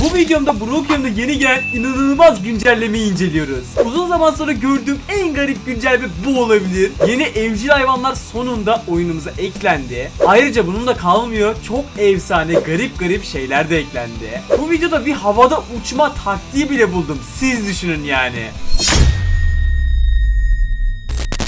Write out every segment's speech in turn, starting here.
Bu videomda Brookhaven'da yeni gelen inanılmaz güncellemeyi inceliyoruz. Uzun zaman sonra gördüğüm en garip güncelleme bu olabilir. Yeni evcil hayvanlar sonunda oyunumuza eklendi. Ayrıca bununla kalmıyor. Çok efsane garip garip şeyler de eklendi. Bu videoda bir havada uçma taktiği bile buldum. Siz düşünün yani.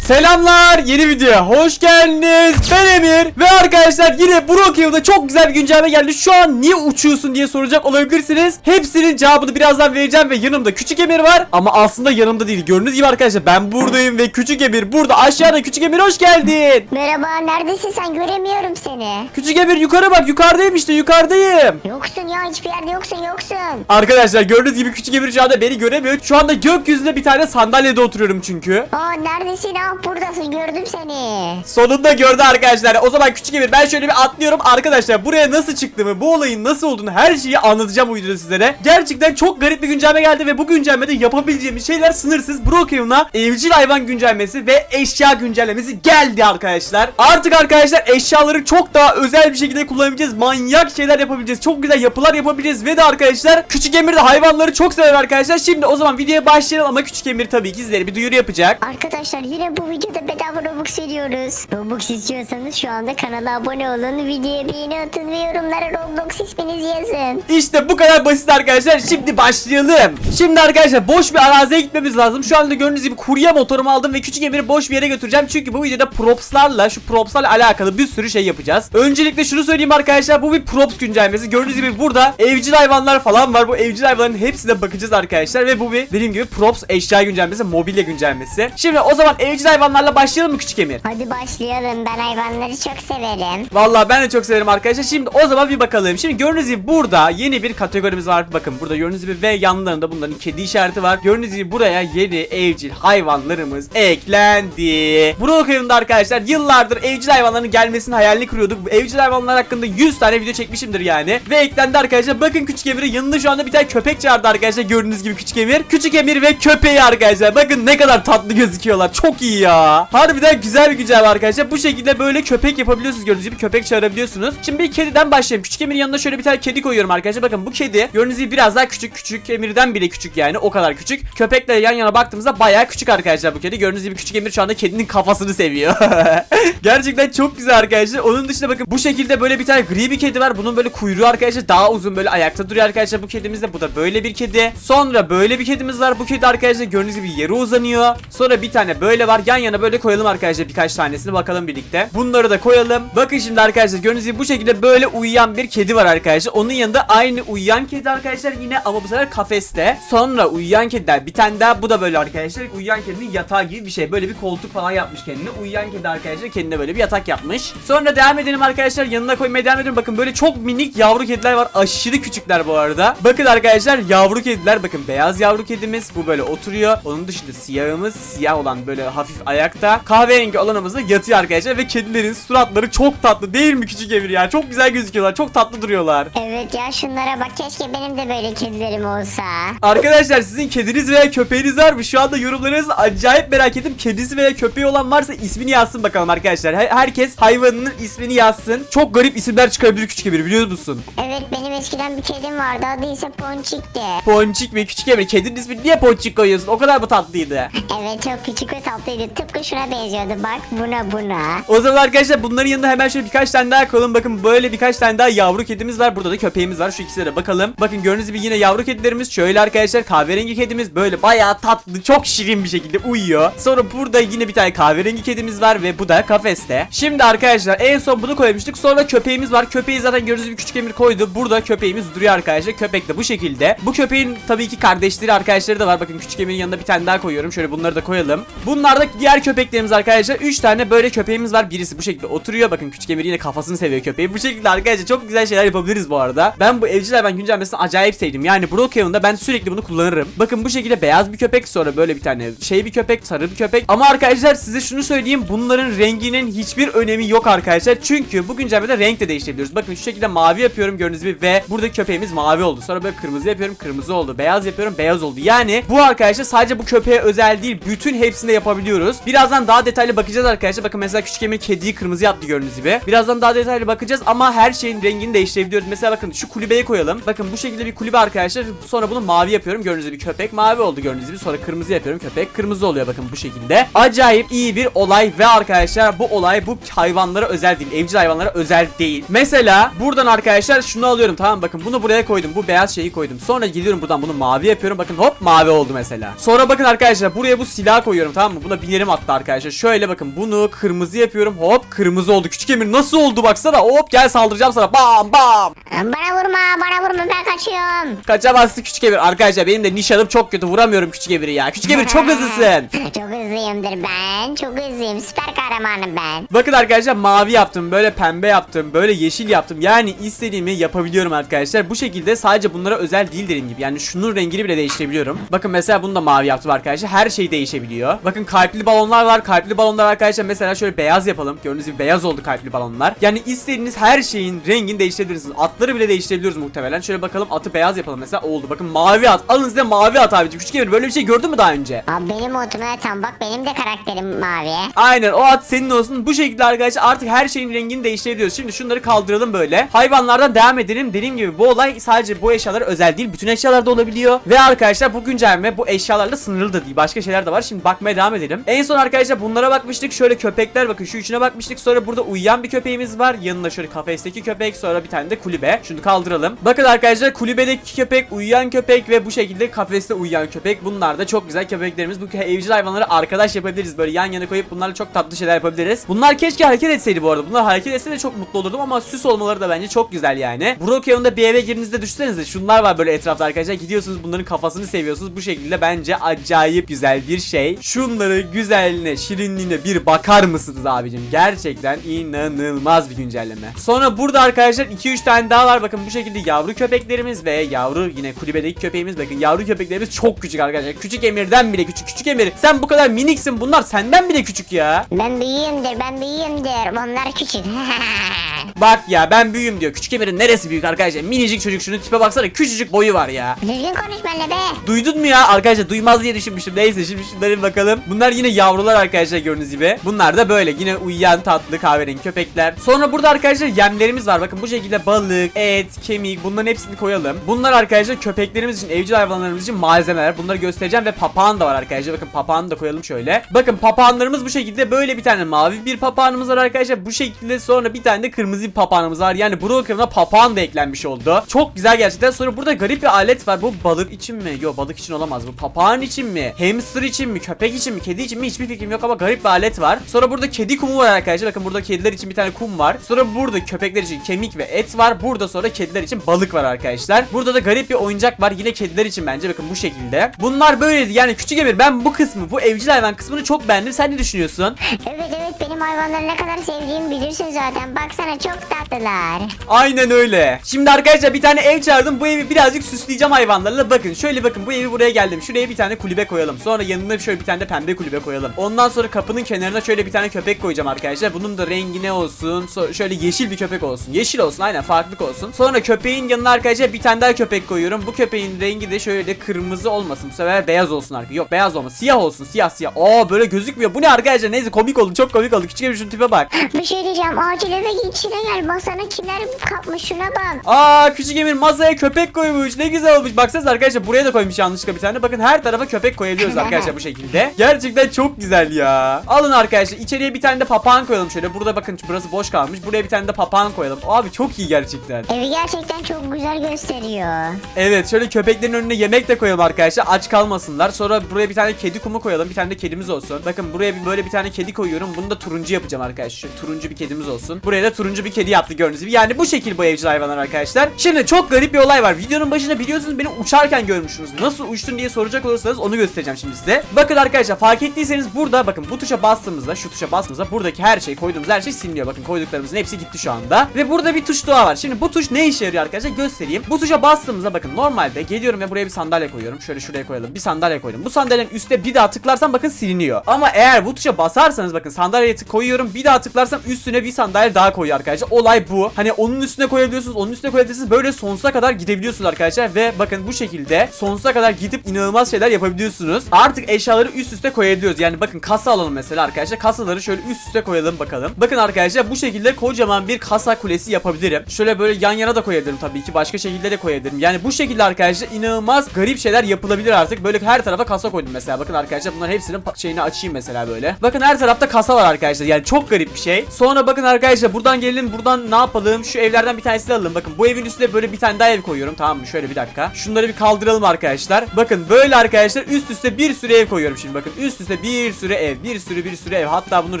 Selamlar yeni videoya hoş geldiniz. Ben Emir ve arkadaşlar yine Brookhaven'da çok güzel bir güncelleme geldi. Şu an niye uçuyorsun diye soracak olabilirsiniz. Hepsinin cevabını birazdan vereceğim ve yanımda küçük Emir var. Ama aslında yanımda değil. Gördüğünüz gibi arkadaşlar ben buradayım ve küçük Emir burada. Aşağıda küçük Emir hoş geldin. Merhaba neredesin sen? Göremiyorum seni. küçük Emir yukarı bak. Yukarıdayım işte yukarıdayım. Yoksun ya hiçbir yerde yoksun yoksun. Arkadaşlar gördüğünüz gibi küçük Emir şu anda beni göremiyor. Şu anda gökyüzünde bir tane sandalyede oturuyorum çünkü. Aa neredesin ah buradasın gördüm seni. Sonunda gördü arkadaşlar. O zaman küçük Emir ben şöyle bir atlıyorum. Arkadaşlar buraya nasıl çıktığımı, bu olayın nasıl olduğunu her şeyi anlatacağım bu videoda sizlere. Gerçekten çok garip bir güncelleme geldi ve bu güncellemede yapabileceğimiz şeyler sınırsız. Brookhaven'a evcil hayvan güncellemesi ve eşya güncellemesi geldi arkadaşlar. Artık arkadaşlar eşyaları çok daha özel bir şekilde kullanabileceğiz. Manyak şeyler yapabileceğiz. Çok güzel yapılar yapabileceğiz ve de arkadaşlar küçük Emir de hayvanları çok sever arkadaşlar. Şimdi o zaman videoya başlayalım ama küçük Emir tabii ki sizlere bir duyuru yapacak. Arkadaşlar yine bu videoda bedava Robux veriyoruz. Robux istiyorsanız şu anda kanala abone olun, videoya beğeni atın ve yorumlara Roblox isminizi yazın. İşte bu kadar basit arkadaşlar. Şimdi başlayalım. Şimdi arkadaşlar boş bir araziye gitmemiz lazım. Şu anda gördüğünüz gibi kurye motorumu aldım ve küçük Emir'i boş bir yere götüreceğim. Çünkü bu videoda propslarla şu propslarla alakalı bir sürü şey yapacağız. Öncelikle şunu söyleyeyim arkadaşlar. Bu bir props güncellemesi. Gördüğünüz gibi burada evcil hayvanlar falan var. Bu evcil hayvanların hepsine bakacağız arkadaşlar. Ve bu bir dediğim gibi props eşya güncellemesi, mobilya güncellemesi. Şimdi o zaman evcil hayvanlarla başlayalım mı küçük Emir? Hadi başlayalım ben hayvanları çok severim. Vallahi ben de çok severim arkadaşlar. Şimdi o zaman bir bakalım. Şimdi gördüğünüz gibi burada yeni bir kategorimiz var. Bakın burada gördüğünüz gibi ve yanlarında bunların kedi işareti var. Gördüğünüz gibi buraya yeni evcil hayvanlarımız eklendi. Brookhaven'da arkadaşlar yıllardır evcil hayvanların gelmesinin hayalini kuruyorduk. Evcil hayvanlar hakkında 100 tane video çekmişimdir yani. Ve eklendi arkadaşlar. Bakın küçük Emir'in yanında şu anda bir tane köpek çağırdı arkadaşlar. Gördüğünüz gibi küçük Emir. Küçük Emir ve köpeği arkadaşlar. Bakın ne kadar tatlı gözüküyorlar. Çok iyi ya. Harbiden güzel bir güncel arkadaşlar. Bu şekilde böyle köpek yapabiliyorsunuz gördüğünüz gibi köpek çağırabiliyorsunuz. Şimdi bir kediden başlayayım. Küçük Emir'in yanına şöyle bir tane kedi koyuyorum arkadaşlar. Bakın bu kedi gördüğünüz gibi biraz daha küçük. Küçük Emir'den bile küçük yani. O kadar küçük. Köpekle yan yana baktığımızda bayağı küçük arkadaşlar bu kedi. Gördüğünüz gibi küçük Emir şu anda kedinin kafasını seviyor. Gerçekten çok güzel arkadaşlar. Onun dışında bakın bu şekilde böyle bir tane gri bir kedi var. Bunun böyle kuyruğu arkadaşlar daha uzun böyle ayakta duruyor arkadaşlar bu kedimiz de. Bu da böyle bir kedi. Sonra böyle bir kedimiz var. Bu kedi arkadaşlar gördüğünüz gibi yere uzanıyor. Sonra bir tane böyle var. Yan yana böyle koyalım arkadaşlar birkaç tanesini bakalım birlikte. Bunları da koyalım. Bakın şimdi arkadaşlar gördüğünüz gibi bu şekilde böyle uyuyan bir kedi var arkadaşlar. Onun yanında aynı uyuyan kedi arkadaşlar yine ama bu sefer kafeste. Sonra uyuyan kediler bir tane daha bu da böyle arkadaşlar. Uyuyan kedinin yatağı gibi bir şey. Böyle bir koltuk falan yapmış kendine. Uyuyan kedi arkadaşlar kendine böyle bir yatak yapmış. Sonra devam edelim arkadaşlar. Yanına koymaya devam edelim. Bakın böyle çok minik yavru kediler var. Aşırı küçükler bu arada. Bakın arkadaşlar yavru kediler. Bakın beyaz yavru kedimiz. Bu böyle oturuyor. Onun dışında siyahımız. Siyah olan böyle hafif ayakta. Kahverengi olanımız da yatıyor arkadaşlar. Ve kedilerin suratları çok tatlı değil mi küçük Emir ya? Çok güzel gözüküyorlar. Çok tatlı duruyorlar. Evet ya şunlara bak keşke benim de böyle kedilerim olsa. Arkadaşlar sizin kediniz veya köpeğiniz var mı? Şu anda yorumlarınızı acayip merak ettim. Kedisi veya köpeği olan varsa ismini yazsın bakalım arkadaşlar. Her- herkes hayvanının ismini yazsın. Çok garip isimler çıkabilir küçük Emir biliyor musun? Evet benim eskiden bir kedim vardı adı ise Ponçik'ti. Ponçik mi küçük Emir? Kedinin ismini niye Ponçik koyuyorsun? O kadar mı tatlıydı? Evet çok küçük ve tatlıydı tıpkı şuna benziyordu bak buna buna. O zaman arkadaşlar bunların yanında hemen şöyle birkaç tane daha koyalım. Bakın böyle birkaç tane daha yavru kedimiz var. Burada da köpeğimiz var. Şu ikisine de bakalım. Bakın gördüğünüz gibi yine yavru kedilerimiz. Şöyle arkadaşlar kahverengi kedimiz böyle bayağı tatlı, çok şirin bir şekilde uyuyor. Sonra burada yine bir tane kahverengi kedimiz var ve bu da kafeste. Şimdi arkadaşlar en son bunu koymuştuk. Sonra köpeğimiz var. Köpeği zaten gördüğünüz gibi küçük emir koydu. Burada köpeğimiz duruyor arkadaşlar. Köpek de bu şekilde. Bu köpeğin tabii ki kardeşleri arkadaşları da var. Bakın küçük emirin yanında bir tane daha koyuyorum. Şöyle bunları da koyalım. Bunlar da diğer köpeklerimiz arkadaşlar. 3 tane böyle köpeğimiz var. Birisi bu şekilde oturuyor. Bakın küçük emir yine kafasını seviyor köpeği. Bu şekilde arkadaşlar çok güzel şeyler yapabiliriz bu arada. Ben bu evcil hayvan güncellemesini acayip sevdim. Yani Brookhaven'da ben sürekli bunu kullanırım. Bakın bu şekilde beyaz bir köpek sonra böyle bir tane şey bir köpek, sarı bir köpek. Ama arkadaşlar size şunu söyleyeyim. Bunların renginin hiçbir önemi yok arkadaşlar. Çünkü bu güncellemede renk de değiştirebiliyoruz. Bakın şu şekilde mavi yapıyorum gördüğünüz gibi ve burada köpeğimiz mavi oldu. Sonra böyle kırmızı yapıyorum kırmızı oldu. Beyaz yapıyorum beyaz oldu. Yani bu arkadaşlar sadece bu köpeğe özel değil bütün hepsinde yapabiliyoruz. Birazdan daha detaylı bakacağız arkadaşlar. Bakın mesela küçük Emir kediyi kırmızı yaptı gördüğünüz gibi. Birazdan daha detaylı bakacağız ama her şeyin rengini değiştirebiliyoruz. Mesela bakın şu kulübeye koyalım. Bakın bu şekilde bir kulübe arkadaşlar. Sonra bunu mavi yapıyorum. Gördüğünüz gibi köpek mavi oldu gördüğünüz gibi. Sonra kırmızı yapıyorum. Köpek kırmızı oluyor bakın bu şekilde. Acayip iyi bir olay ve arkadaşlar bu olay bu hayvanlara özel değil. Evcil hayvanlara özel değil. Mesela buradan arkadaşlar şunu alıyorum tamam bakın bunu buraya koydum. Bu beyaz şeyi koydum. Sonra geliyorum buradan bunu mavi yapıyorum. Bakın hop mavi oldu mesela. Sonra bakın arkadaşlar buraya bu silah koyuyorum tamam mı? Buna binerim hatta arkadaşlar. Şöyle bakın bunu kırmızı yapıyorum. Hop kırmızı oldu. Küçük Emir nasıl oldu baksana. Hop gel saldıracağım sana. Bam bam. Bana vurma bana vurma ben kaçıyorum. Kaçamazsın küçük Emir. Arkadaşlar benim de nişanım çok kötü. Vuramıyorum küçük Emir'i ya. Küçük Emir çok hızlısın. çok hızlıyımdır ben. Çok hızlıyım. Süper kahramanım ben. Bakın arkadaşlar mavi yaptım, böyle pembe yaptım, böyle yeşil yaptım. Yani istediğimi yapabiliyorum arkadaşlar. Bu şekilde sadece bunlara özel değil dediğim gibi. Yani şunun rengini bile değiştirebiliyorum. Bakın mesela bunu da mavi yaptım arkadaşlar. Her şey değişebiliyor. Bakın kalpli balonlar var. Kalpli balonlar arkadaşlar mesela şöyle beyaz yapalım. Gördüğünüz gibi beyaz oldu kalpli balonlar. Yani istediğiniz her şeyin rengini değiştirebilirsiniz. Atları bile değiştirebiliyoruz muhtemelen. Şöyle bakalım atı beyaz yapalım mesela oldu. Bakın mavi at. Alın size mavi at abicim. Küçük Emir böyle bir şey gördün mü daha önce? Abi benim oturmaya tam bak benim de karakterim mavi. Aynen o at senin olsun. Bu şekilde arkadaşlar artık her şeyin rengini değiştirebiliyoruz. Şimdi şunları kaldıralım böyle. Hayvanlardan devam edelim. Dediğim gibi bu olay sadece bu eşyalara özel değil. Bütün eşyalarda olabiliyor. Ve arkadaşlar bu güncelleme bu eşyalarla sınırlı da değil. Başka şeyler de var. Şimdi bakmaya devam edelim. En son arkadaşlar bunlara bakmıştık. Şöyle köpekler bakın şu üçüne bakmıştık. Sonra burada uyuyan bir köpeğimiz var. Yanında şöyle kafesteki köpek. Sonra bir tane de kulübe. Şunu kaldıralım. Bakın arkadaşlar kulübedeki köpek, uyuyan köpek ve bu şekilde kafeste uyuyan köpek. Bunlar da çok güzel köpeklerimiz. Bu evcil hayvanları arkadaş yapabiliriz. Böyle yan yana koyup bunlarla çok tatlı şeyler yapabiliriz. Bunlar keşke hareket etseydi bu arada. Bunlar hareket etse de çok mutlu olurdum ama süs olmaları da bence çok güzel yani. Brookhaven'da bir eve girdiğinizde düşünsenize şunlar var böyle etrafta arkadaşlar. Gidiyorsunuz bunların kafasını seviyorsunuz. Bu şekilde bence acayip güzel bir şey. Şunları güzelliğine, şirinliğine bir bakar mısınız abicim? Gerçekten inanılmaz bir güncelleme. Sonra burada arkadaşlar 2-3 tane daha var. Bakın bu şekilde yavru köpeklerimiz ve yavru yine kulübedeki köpeğimiz. Bakın yavru köpeklerimiz çok küçük arkadaşlar. Küçük Emir'den bile küçük. Küçük Emir sen bu kadar miniksin. Bunlar senden bile küçük ya. Ben büyüğümdür ben büyüğümdür. Onlar küçük. Bak ya ben büyüğüm diyor. Küçük Emir'in neresi büyük arkadaşlar? Minicik çocuk şunu tipe baksana. Küçücük boyu var ya. Düzgün konuş benimle be. Duydun mu ya? Arkadaşlar duymaz diye düşünmüştüm. Neyse şimdi şunlara bir bakalım. Bunlar yine yavrular arkadaşlar gördüğünüz gibi. Bunlar da böyle yine uyuyan tatlı kahverengi köpekler. Sonra burada arkadaşlar yemlerimiz var. Bakın bu şekilde balık, et, kemik bunların hepsini koyalım. Bunlar arkadaşlar köpeklerimiz için, evcil hayvanlarımız için malzemeler. Bunları göstereceğim ve papağan da var arkadaşlar. Bakın papağanı da koyalım şöyle. Bakın papağanlarımız bu şekilde böyle bir tane mavi bir papağanımız var arkadaşlar. Bu şekilde sonra bir tane de kırmızı bir papağanımız var. Yani Broker'ına papağan da eklenmiş oldu. Çok güzel gerçekten. Sonra burada garip bir alet var. Bu balık için mi? Yok balık için olamaz. Bu papağan için mi? Hamster için mi? Köpek için mi? Kedi için mi? Hiçbir fikrim yok ama garip bir alet var. Sonra burada kedi kumu var arkadaşlar. Bakın burada kediler için bir tane kum var. Sonra burada köpekler için kemik ve et var. Burada sonra kediler için balık var arkadaşlar. Burada da garip bir oyuncak var. Yine kediler için bence bakın bu şekilde. Bunlar böyleydi. Yani küçük Emir ben bu kısmı, bu evcil hayvan kısmını çok beğendim. Sen ne düşünüyorsun? Evet evet benim hayvanları ne kadar sevdiğimi bilirsin zaten. Baksana çok tatlılar. Aynen öyle. Şimdi arkadaşlar bir tane ev çağırdım. Bu evi birazcık süsleyeceğim hayvanlarla. Bakın şöyle bakın bu evi buraya geldim. Şuraya bir tane kulübe koyalım. Sonra yanına şöyle bir tane de pembe kulübe koyalım. Ondan sonra kapının kenarına şöyle bir tane köpek koyacağım arkadaşlar. Bunun da rengi ne olsun? So- şöyle yeşil bir köpek olsun. Yeşil olsun aynen farklılık olsun. Sonra köpeğin yanına arkadaşlar bir tane daha köpek koyuyorum. Bu köpeğin rengi de şöyle kırmızı olmasın. Bu sefer beyaz olsun arkadaşlar. Yok beyaz olmasın. Siyah olsun. Siyah siyah. Aa böyle gözükmüyor. Bu ne arkadaşlar? Neyse komik oldu. Çok komik oldu. Küçük bir şunun tipe bak. Bir şey diyeceğim acil eve içine gel. Masana kimler kapmış şuna bak. Aa küçük Emir masaya köpek koymuş. Ne güzel olmuş. Baksanıza arkadaşlar buraya da koymuş yanlışlıkla bir tane. Bakın her tarafa köpek koyabiliyoruz arkadaşlar bu şekilde. Gerçekten çok güzel ya. Alın arkadaşlar içeriye bir tane de papağan koyalım şöyle. Burada bakın burası boş kalmış. Buraya bir tane de papağan koyalım. Abi çok iyi gerçekten. Evi gerçekten çok güzel gösteriyor. Evet şöyle köpeklerin önüne yemek de koyalım arkadaşlar. Aç kalmasınlar. Sonra buraya bir tane kedi kumu koyalım. Bir tane de kedimiz olsun. Bakın buraya böyle bir tane kedi koyuyorum. Bunu da turuncu yapacağım arkadaşlar. Şöyle turuncu bir kedimiz olsun. Buraya da turuncu bir kedi yaptık gördüğünüz gibi. Yani bu şekil bu evcil hayvanlar arkadaşlar. Şimdi çok garip bir olay var. Videonun başında biliyorsunuz beni uçarken görmüşsünüz. Nasıl uçtun diye soracak olursanız onu göstereceğim şimdi size. Bakın arkadaşlar fark ettiyseniz burada bakın bu tuşa bastığımızda şu tuşa bastığımızda buradaki her şey koyduğumuz her şey siliniyor. Bakın koyduklarımızın hepsi gitti şu anda. Ve burada bir tuş daha var. Şimdi bu tuş ne işe yarıyor arkadaşlar göstereyim. Bu tuşa bastığımızda bakın normalde geliyorum ve buraya bir sandalye koyuyorum. Şöyle şuraya koyalım. Bir sandalye koydum. Bu sandalyenin üstte bir daha tıklarsam bakın siliniyor. Ama eğer bu tuşa basarsanız bakın sandalyeye koyuyorum. Bir daha tıklarsam üstüne bir sandalye daha koyuyor arkadaşlar. Olay bu. Hani onun üstüne koyabiliyorsunuz, onun üstüne koyabiliyorsunuz. Böyle sonsuza kadar gidebiliyorsunuz arkadaşlar. Ve bakın bu şekilde sonsuza kadar gidip inanılmaz şeyler yapabiliyorsunuz. Artık eşyaları üst üste koyabiliyoruz. Yani bakın kasa alalım mesela arkadaşlar. Kasaları şöyle üst üste koyalım bakalım. Bakın arkadaşlar bu şekilde kocaman bir kasa kulesi yapabilirim. Şöyle böyle yan yana da koyabilirim tabii ki. Başka şekilde de koyabilirim. Yani bu şekilde arkadaşlar inanılmaz garip şeyler yapılabilir artık. Böyle her tarafa kasa koydum mesela. Bakın arkadaşlar bunların hepsinin şeyini açayım mesela böyle. Bakın her tarafta kasa var arkadaşlar. Yani çok garip bir şey. Sonra bakın arkadaşlar buradan gelelim. Buradan ne yapalım? Şu evlerden bir tanesini alalım. Bakın bu evin üstüne böyle bir tane daha ev koyuyorum. Tamam mı? Şöyle bir dakika. Şunları bir kaldıralım arkadaşlar. Bakın böyle arkadaşlar üst üste bir sürü ev koyuyorum şimdi. Bakın üst üste bir sürü ev. Bir sürü bir sürü ev. Hatta bunun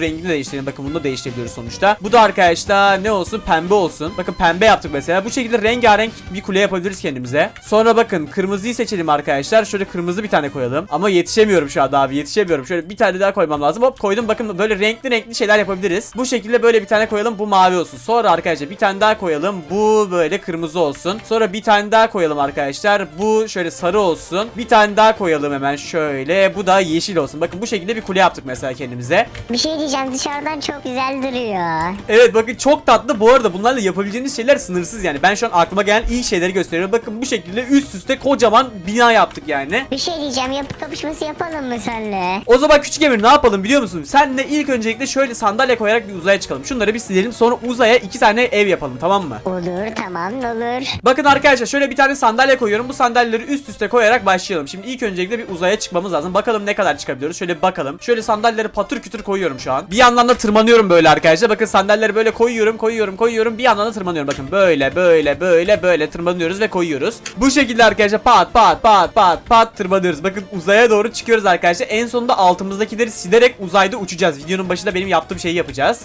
rengini de değiştirelim. Bakın bunu da değiştirebiliyoruz sonuçta. Bu da arkadaşlar ne olsun? Pembe olsun. Bakın pembe yaptık mesela. Bu şekilde rengarenk bir kule yapabiliriz kendimize. Sonra bakın kırmızıyı seçelim arkadaşlar. Şöyle kırmızı bir tane koyalım. Ama yetişemiyorum şu anda abi. Yetişemiyorum. Şöyle bir tane daha koymam lazım. Hop koydum. Bakın böyle renkli renkli şeyler yapabiliriz. Bu şekilde böyle bir tane koyalım. Bu mavi olsun. Sonra arkadaşlar bir tane daha koyalım. Bu böyle kırmızı olsun. Sonra bir tane daha koyalım arkadaşlar. Bu şöyle sarı olsun. Bir tane daha koyalım hemen şöyle. Bu da yeşil olsun. Bakın bu şekilde bir kule yaptık mesela kendimize. Bir şey diyeceğim dışarıdan çok güzel duruyor. Evet bakın çok tatlı. Bu arada bunlarla yapabileceğiniz şeyler sınırsız yani. Ben şu an aklıma gelen iyi şeyleri gösteriyorum. Bakın bu şekilde üst üste kocaman bina yaptık yani. Bir şey diyeceğim yapı kapışması yapalım mı senle? O zaman küçük Emir ne yapalım biliyor musun? Senle ilk öncelikle şöyle sandalye koyarak bir uzaya çıkalım. Şunları bir silelim sonra uzaya iki tane ev yapalım tamam mı? Olur tamam olur. Bakın arkadaşlar şöyle bir tane sandalye koyuyorum. Bu sandalyeleri üst üste koyarak başlayalım. Şimdi ilk öncelikle bir uzaya çıkmamız lazım. Bakalım ne kadar çıkabiliyoruz. Şöyle bir bakalım. Şöyle sandalyeleri patır kütür koyuyorum şu an. Bir yandan da tırmanıyorum böyle arkadaşlar. Bakın sandalyeleri böyle koyuyorum, koyuyorum, koyuyorum. Bir yandan da tırmanıyorum. Bakın böyle, böyle, böyle, böyle tırmanıyoruz ve koyuyoruz. Bu şekilde arkadaşlar pat pat pat pat pat tırmanıyoruz. Bakın uzaya doğru çıkıyoruz arkadaşlar. En sonunda altımızdakileri silerek uzayda uçacağız. Videonun başında benim yaptığım şeyi yapacağız.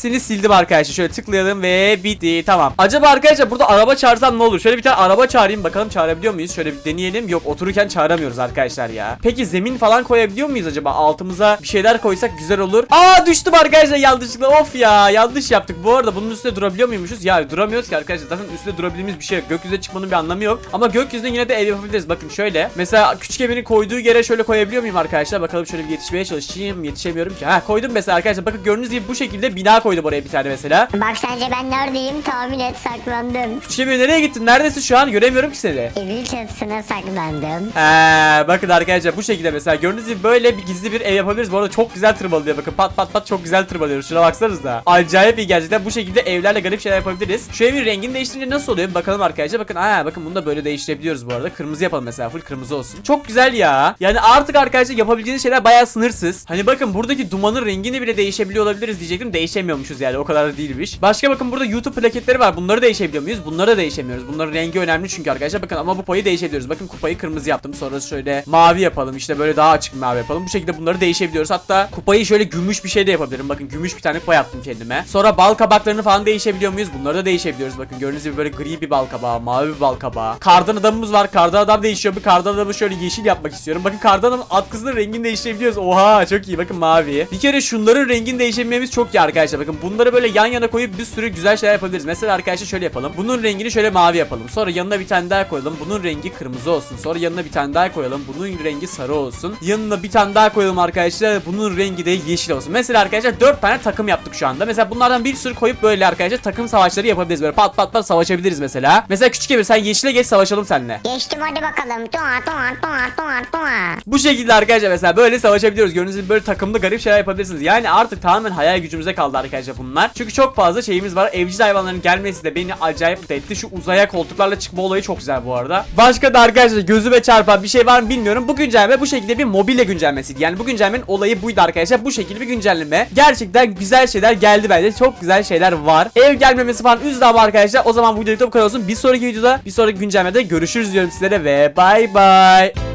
Hepsini sildim arkadaşlar. Şöyle tıklayalım ve bitti. Tamam. Acaba arkadaşlar burada araba çağırsam ne olur? Şöyle bir tane araba çağırayım bakalım çağırabiliyor muyuz? Şöyle bir deneyelim. Yok otururken çağıramıyoruz arkadaşlar ya. Peki zemin falan koyabiliyor muyuz acaba? Altımıza bir şeyler koysak güzel olur. Aa düştüm arkadaşlar yanlışlıkla. Of ya yanlış yaptık. Bu arada bunun üstünde durabiliyor muymuşuz? Ya duramıyoruz ki arkadaşlar. Zaten üstünde durabildiğimiz bir şey yok. Gökyüzüne çıkmanın bir anlamı yok. Ama gökyüzünde yine de ev yapabiliriz. Bakın şöyle. Mesela küçük evinin koyduğu yere şöyle koyabiliyor muyum arkadaşlar? Bakalım şöyle bir yetişmeye çalışayım. Yetişemiyorum ki. Ha koydum mesela arkadaşlar. Bakın gördüğünüz gibi bu şekilde bina koydum oraya bir tane mesela. Bak sence ben neredeyim tahmin et saklandım. Küçük evi nereye gittin? Neredesin şu an? Göremiyorum ki seni. Evin çatısına saklandım. Ee, bakın arkadaşlar bu şekilde mesela gördüğünüz gibi böyle bir gizli bir ev yapabiliriz. Bu arada çok güzel tırmalıyor. Bakın pat pat pat çok güzel tırmalıyoruz. Şuna baksanıza. Acayip iyi gerçekten. Bu şekilde evlerle garip şeyler yapabiliriz. Şu evin rengini değiştirince nasıl oluyor? Bir bakalım arkadaşlar. Bakın aa bakın bunu da böyle değiştirebiliyoruz bu arada. Kırmızı yapalım mesela. Full kırmızı olsun. Çok güzel ya. Yani artık arkadaşlar yapabileceğiniz şeyler bayağı sınırsız. Hani bakın buradaki dumanın rengini bile değişebiliyor olabiliriz diyecektim. Değişemiyormuşuz yani. O kadar da değilmiş. Başka bakın burada YouTube plaketleri var. Bunları değişebiliyor muyuz? Bunları da değişemiyoruz. Bunların rengi önemli çünkü arkadaşlar. Bakın ama bu payı değişebiliyoruz. Bakın kupayı kırmızı yaptım. Sonra şöyle mavi yapalım. İşte böyle daha açık mavi yapalım. Bu şekilde bunları değişebiliyoruz. Hatta kupayı şöyle gümüş bir şey de yapabilirim. Bakın gümüş bir tane kupa yaptım kendime. Sonra bal kabaklarını falan değişebiliyor muyuz? Bunları da değişebiliyoruz. Bakın gördüğünüz gibi böyle gri bir bal kabağı, mavi bir bal kabağı. Kardan adamımız var. Kardan adam değişiyor. Bir kardan adamı şöyle yeşil yapmak istiyorum. Bakın kardan adamın at kızının rengini değiştirebiliyoruz. Oha çok iyi. Bakın mavi. Bir kere şunların rengini değiştirmemiz çok iyi arkadaşlar. Bakın bunları böyle yan yana koyup bir sürü güzel şeyler yapabiliriz. Mesela arkadaşlar şöyle yapalım. Bunun rengini şöyle mavi yapalım. Sonra yanına bir tane daha koyalım. Bunun rengi kırmızı olsun. Sonra yanına bir tane daha koyalım. Bunun rengi sarı olsun. Yanına bir tane daha koyalım arkadaşlar. Bunun rengi de yeşil olsun. Mesela arkadaşlar 4 tane takım yaptık şu anda. Mesela bunlardan bir sürü koyup böyle arkadaşlar takım savaşları yapabiliriz. Böyle pat pat pat savaşabiliriz mesela. Mesela küçük Emir sen yeşile geç savaşalım seninle. Geçtim hadi bakalım. Tua tua tua tua tua. Bu şekilde arkadaşlar mesela böyle savaşabiliyoruz. Gördüğünüz gibi böyle takımlı garip şeyler yapabilirsiniz. Yani artık tamamen hayal gücümüze kaldı arkadaşlar bunlar. Çünkü çok fazla şeyimiz var. Evcil hayvanların gelmesi de beni acayip etti. Şu uzaya koltuklarla çıkma olayı çok güzel bu arada. Başka da arkadaşlar gözüme çarpan bir şey var mı bilmiyorum. Bu güncelleme bu şekilde bir mobilya güncellemesiydi. Yani bu güncellemenin olayı buydu arkadaşlar. Bu şekilde bir güncelleme. Gerçekten güzel şeyler geldi bence. Çok güzel şeyler var. Ev gelmemesi falan üzdü ama arkadaşlar. O zaman bu videoda bu kadar olsun. Bir sonraki videoda bir sonraki güncellemede görüşürüz diyorum sizlere ve bay bay.